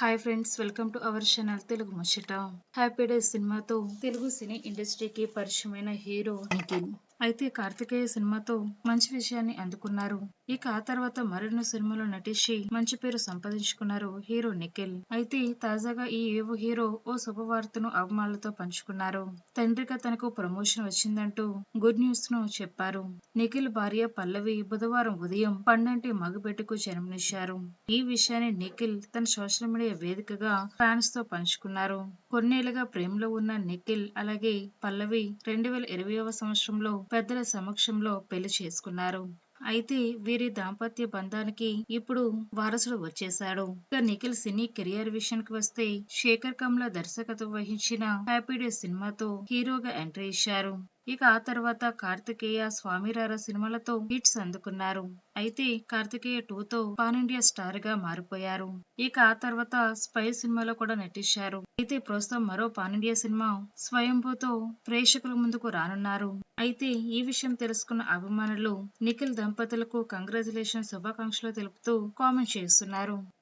Hi friends welcome to our channel Telugu ముచ్చట happy days సినిమాతో తెలుగు సినీ ఇండస్ట్రీకి పరిచయమైన హీరో నిఖిల్ అయితే కార్తికేయ సినిమాతో మంచి విషయాన్ని అందుకున్నారు. ఇక ఆ తర్వాత మరెన్నో సినిమాలో నటించి మంచి పేరు సంపాదించుకున్నారు హీరో నిఖిల్. అయితే తాజాగా ఈ యువ హీరో ఓ శుభవార్తను అభిమానులతో పంచుకున్నారు. తండ్రిగా తనకు ప్రమోషన్ వచ్చిందంటూ గుడ్ న్యూస్ను చెప్పారు. నిఖిల్ భార్య పల్లవి బుధవారం ఉదయం పండంటి మగబిడ్డకు జన్మనిచ్చారు. ఈ విషయాన్ని నిఖిల్ తన సోషల్ మీడియా వేదికగా ఫ్యాన్స్తో పంచుకున్నారు. కొన్నేళ్ళుగా ప్రేమలో ఉన్న నిఖిల్ అలాగే పల్లవి రెండు వేల ఇరవైవ సంవత్సరంలో పెద్దల సమక్షంలో పెళ్ళి చేసుకున్నారు. అయితే వీరి దాంపత్య బంధానికి ఇప్పుడు వారసుడు వచ్చేశాడు. ఇక నిఖిల్ సినీ కెరియర్ విషయానికి వస్తే శేఖర్ కమ్ల దర్శకత్వం వహించిన హ్యాపీ డే సినిమాతో హీరోగా ఎంట్రీ ఇచ్చారు. ఇక ఆ తర్వాత కార్తికేయ స్వామిరార సినిమాలతో హిట్స్ అందుకున్నారు. అయితే కార్తికేయ టూతో పాన్ ఇండియా స్టార్గా మారిపోయారు. ఇక ఆ తర్వాత స్పై సినిమాలో కూడా నటించారు. అయితే ప్రస్తుతం మరో పాన్ ఇండియా సినిమా స్వయంభూతో ప్రేక్షకుల ముందుకు రానున్నారు. అయితే ఈ విషయం తెలుసుకున్న అభిమానులు నిఖిల్ దంపతులకు కంగ్రాచులేషన్ శుభాకాంక్షలు తెలుపుతూ కామెంట్ చేస్తున్నారు.